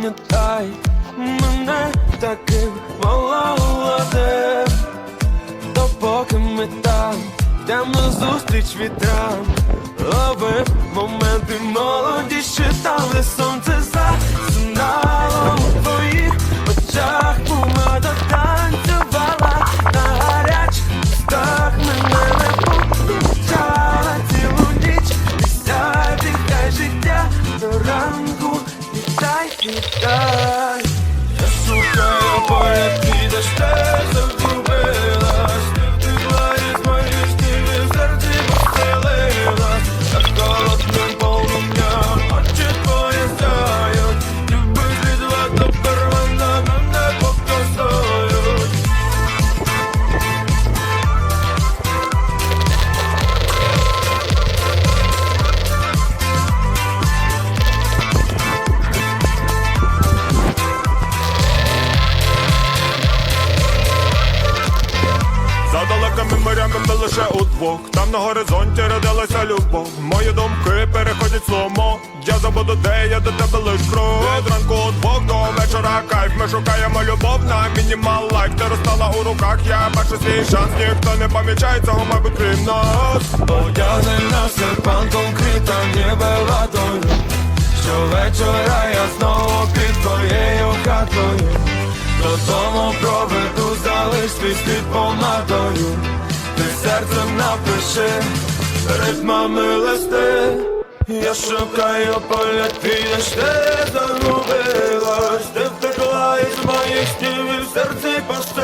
Пам'ятай мене таким молодим, допоки ми там ми зустріч вітрам, ловив моменти молоді, щитали сонце удвох Там на горизонті родилася любов. Мої думки переходять сломо. Я забуду, де я до тебе лиш крок Від ранку удвох до вечора кайф. Ми шукаємо любов на мінімал лайф. Ти розстала у руках, я бачу свій шанс. Ніхто не помічає цього, мабуть, крім нас. Одягнена серпанком квіта ніби ладою Щовечора я знову під твоєю хатою. Додому проведу, залиш свій слід помадою серцем напиши ритмами листи. Я шукаю поля, підеш, ти загубилась Ти втекла із моїх стів і в серці постелилась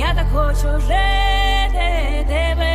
Я так хочу жити, тебе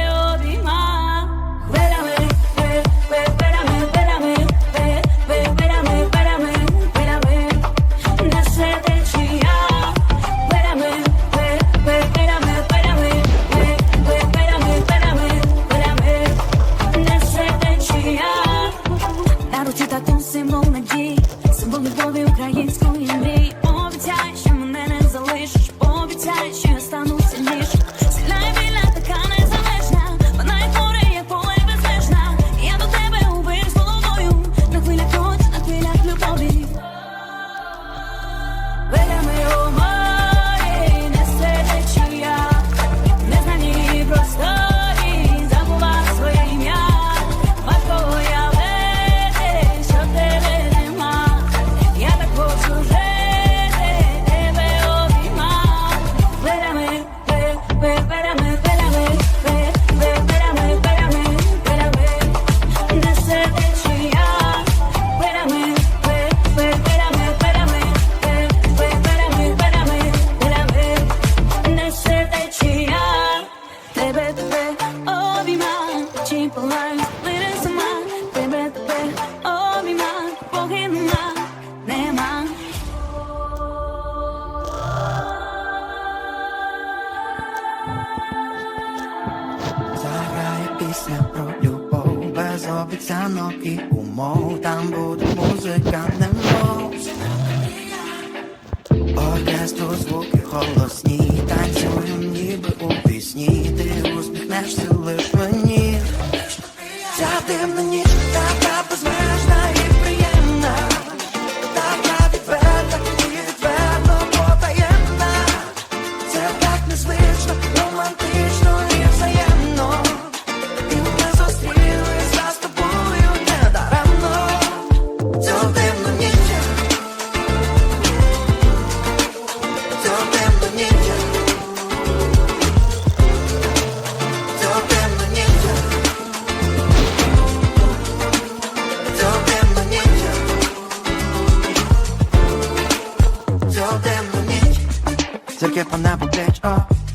без обіцянок і умов. Там буде музика, немов. Оркестру звуки голосні, танцюю ніби у пісні. Ти усміхнешся лиш мені. Ця дивна ніч така безмежна і приємна. Така відверта і відверто потаємна. Це так незвично, романтично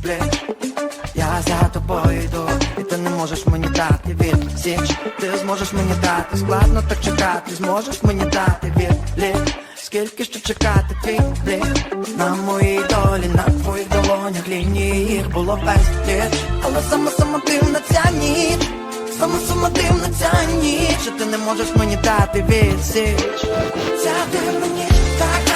плеч Я за тобою йду, і ти не можеш мені дати відсіч. Ти зможеш мені дати, складно так чекати, зможеш мені дати відлік. Скільки ще чекати твій блік На моїй долі, на твоїх долонях лінії їх було безліч. Але сама сама дивна ця ніч Сама сама дивна ця ніч. І ти не можеш мені дати відсіч. Ця дивна ніч так